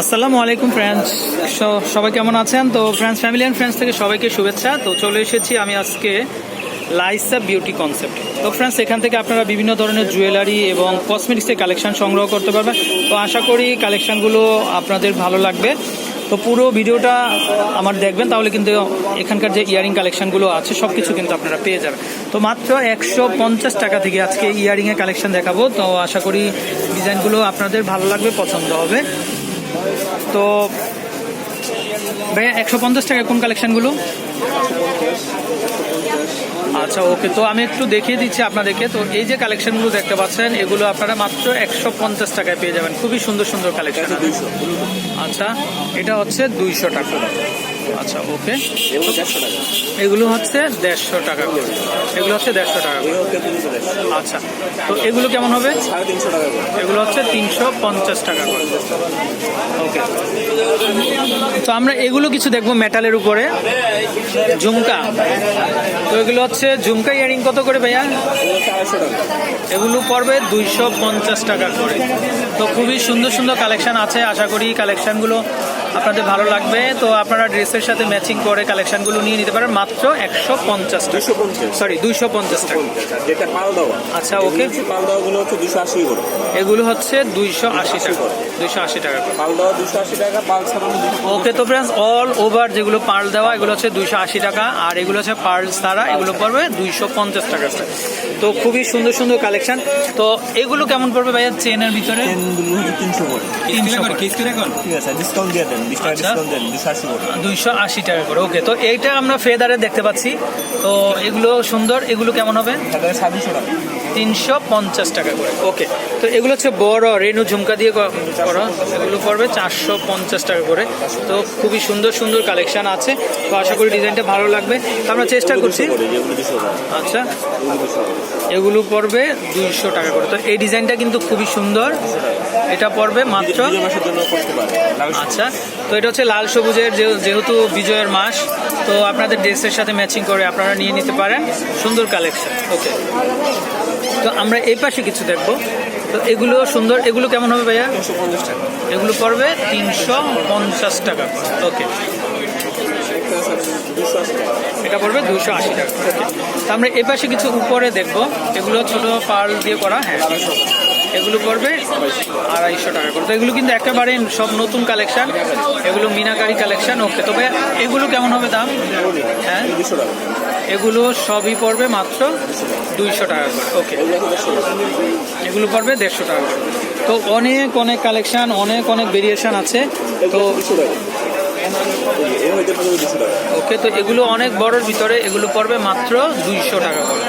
আসসালামু আলাইকুম ফ্রেন্ডস সবাই কেমন আছেন? তো ফ্রেন্ডস ফ্যামিলি অ্যান্ড ফ্রেন্ডস থেকে সবাইকে শুভেচ্ছা। তো, চলে এসেছি আমি আজকে লাইসা বিউটি কনসেপ্ট তো ফ্রেন্ডস এখান থেকে আপনারা বিভিন্ন ধরনের জুয়েলারি এবং কসমেটিক্সের কালেকশন সংগ্রহ করতে পারবেন। তো, আশা করি কালেকশানগুলো আপনাদের ভালো লাগবে। তো পুরো ভিডিওটা আমার দেখবেন, তাহলে কিন্তু এখানকার যে ইয়ারিং কালেকশনগুলো আছে সব কিছু কিন্তু আপনারা পেয়ে যাবেন। তো মাত্র একশো পঞ্চাশ টাকা থেকে আজকে ইয়ারিংয়ের কালেকশন দেখাবো। তো আশা করি ডিজাইনগুলো আপনাদের ভালো লাগবে, পছন্দ হবে। তো ভাইয়া, একশো পঞ্চাশ টাকা কোন কালেকশনগুলো আচ্ছা ওকে তো আমি একটু দেখিয়ে দিচ্ছি আপনাদেরকে। তো এই যে কালেকশনগুলো দেখতে পাচ্ছেন এগুলো আপনারা মাত্র একশো পঞ্চাশ টাকায় পেয়ে যাবেন। খুবই সুন্দর সুন্দর কালেকশন আচ্ছা এটা হচ্ছে দুইশো টাকা। আচ্ছা ওকে। এগুলো হচ্ছে দেড়শো টাকা করে। এগুলো হচ্ছে দেড়শো টাকা করে। আচ্ছা তো এগুলো কেমন হবে? এগুলো হচ্ছে তিনশো পঞ্চাশ টাকা করে। ওকে। তো আমরা এগুলো কিছু দেখব মেটালের উপরে। ঝুমকা। তো এগুলো হচ্ছে ঝুমকা ইয়ারিং কত করে ভাইয়া? এগুলো পড়বে দুইশো পঞ্চাশ টাকা করে। তো খুবই সুন্দর সুন্দর কালেকশন আছে। আশা করি কালেকশনগুলো আপনাদের ভালো লাগবে তো আপনারা ড্রেসের সাথে ম্যাচিং করে কালেকশনগুলো নিয়ে নিতে পারেন মাত্র একশো পঞ্চাশ টাকা। দুশো পঞ্চাশ। সরি দুইশো পঞ্চাশ টাকা। যেটা পাল দেওয়া আচ্ছা, ওকে। পাল দেওয়াগুলো হচ্ছে দুশো আশি করে। এগুলো হচ্ছে দুইশো আশি টাকা। দুইশো আশি টাকা পাল দেওয়া দুশো আশি টাকা পাল ছাড়ানো ওকে তো ফ্রেন্ডস অল ওভার যেগুলো পার্ল দেওয়া এগুলো হচ্ছে দুইশো আশি টাকা আর এগুলো হচ্ছে পার্ল ছাড়া এগুলো পড়বে দুইশো পঞ্চাশ টাকা। তো খুবই সুন্দর সুন্দর কালেকশন তো এগুলো কেমন পড়বে ভাইয়া চেনের ভিতরে? তিনশো করে তিনশো করে ঠিক আছে ডিসকাউন্ট দিয়ে দেন। বিশ টাকা আচ্ছা। ডিসকাউন্ট দেন দুশো আশি করে। দুইশো আশি টাকা করে ওকে। তো এইটা আমরা ফেদারে দেখতে পাচ্ছি। তো এগুলো সুন্দর এগুলো কেমন হবে? সাতশো টাকা। তিনশো পঞ্চাশ টাকা করে ওকে। তো এগুলো হচ্ছে বড় রেনু ঝুমকা দিয়ে করা। এগুলো পড়বে চারশো পঞ্চাশ টাকা করে। তো খুবই সুন্দর সুন্দর কালেকশন আছে। তো আশা করি ডিজাইনটা ভালো লাগবে। তো আমরা চেষ্টা করছি। আচ্ছা। এগুলো এগুলো পড়বে দুইশো টাকা করে। তো এই ডিজাইনটা কিন্তু খুবই সুন্দর। এটা পড়বে মাত্র? আচ্ছা তো এটা হচ্ছে লাল সবুজের যে- যেহেতু বিজয়ের মাস তো আপনাদের ড্রেসের সাথে ম্যাচিং করে আপনারা নিয়ে নিতে পারেন। সুন্দর কালেকশন ওকে তো আমরা এই পাশে কিছু দেখব। তো এগুলো সুন্দর এগুলো কেমন হবে ভাইয়া? টাকা। এগুলো পড়বে তিনশো পঞ্চাশ টাকা ওকে এটা পড়বে দুশো আশি টাকা ওকে তো আমরা এ পাশে কিছু উপরে দেখব। এগুলো ছোট পার্ল দিয়ে করা হ্যাঁ। এগুলো পড়বে আড়াইশো টাকা করে। তো এগুলো কিন্তু একেবারে সব নতুন কালেকশন এগুলো মিনাকারি কালেকশন ওকে তবে এগুলো কেমন হবে দাম? হ্যাঁ? এগুলো সবই পড়বে মাত্র দুইশো টাকা করে ওকে এগুলো পড়বে দেড়শো টাকা করে। তো অনেক অনেক কালেকশন অনেক অনেক ভেরিয়েশন আছে। তো ওকে তো এগুলো অনেক বড়র ভিতরে এগুলো পড়বে মাত্র দুইশো টাকা করে।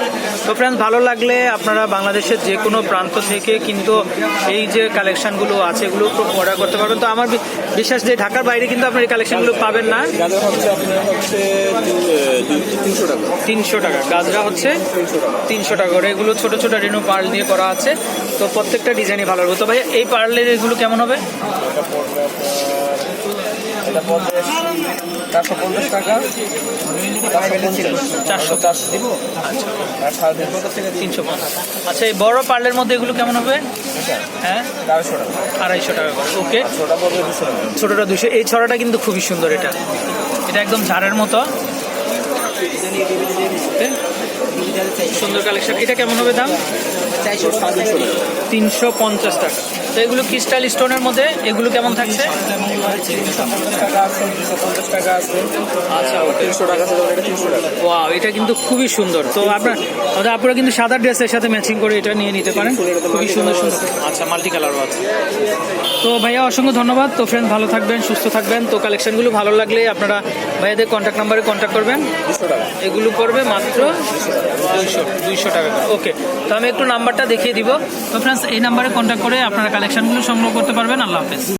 তো ফ্রেন্ডস ভালো লাগলে আপনারা বাংলাদেশের যে কোনো প্রান্ত থেকে কিন্তু এই যে কালেকশনগুলো আছে এগুলো অর্ডার করতে পারবেন। তো আমার বিশ্বাস যে ঢাকার বাইরে কিন্তু আপনার এই কালেকশনগুলো পাবেন না। গাজর হচ্ছে আপনার হচ্ছে তিনশো টাকা। তিনশো টাকা। গাজরা হচ্ছে তিনশো টাকা। তিনশো টাকা করে। এগুলো ছোট ছোট রেনু পার্ল দিয়ে করা আছে। তো প্রত্যেকটা ডিজাইনই ভালো হবে তো ভাই এই পার্লের এগুলো কেমন হবে? এটা পড়বে চারশো পঞ্চাশ টাকা চারশো চারশো দিব। আচ্ছা আর সাড়ে তিনশো থেকে তিনশো পঞ্চাশ। আচ্ছা এই বড় পার্লের মধ্যে এগুলো কেমন হবে? হ্যাঁ? আড়াইশো টাকা। আড়াইশো টাকা ওকে। ছোটা পড়বে দুশো টাকা। ছোটটা দুশো এই ছড়াটা কিন্তু খুবই সুন্দর এটা। এটা একদম ঝাড়ের মতো। সুন্দর কালেকশন এটা কেমন হবে দাম? তিনশো পঞ্চাশ টাকা। তো এগুলো ক্রিস্টাল স্টোনের মধ্যে এগুলো কেমন থাকছে? আচ্ছা তিনশো টাকা এটা ওয়াও এটা কিন্তু খুবই সুন্দর। তো আপনার আপনারা কিন্তু সাদা ড্রেসের সাথে ম্যাচিং করে এটা নিয়ে নিতে পারেন। খুবই সুন্দর সুন্দর। আচ্ছা মাল্টি কালারও আছে তো ভাইয়া অসংখ্য ধন্যবাদ। তো ফ্রেন্ড ভালো থাকবেন সুস্থ থাকবেন। তো কালেকশনগুলো ভালো লাগলে আপনারা ভাইয়াদের কন্ট্যাক্ট নাম্বারে কন্ট্যাক্ট করবেন। এগুলো পড়বে মাত্র দুইশো দুইশো টাকা ওকে তো আমি একটু নাম্বারটা দেখিয়ে দিব। তো ফ্রেন্ডস এই নাম্বারে কন্ট্যাক্ট করে আপনারা কালেকশনগুলো সংগ্রহ করতে পারবেন। আল্লাহ হাফেজ।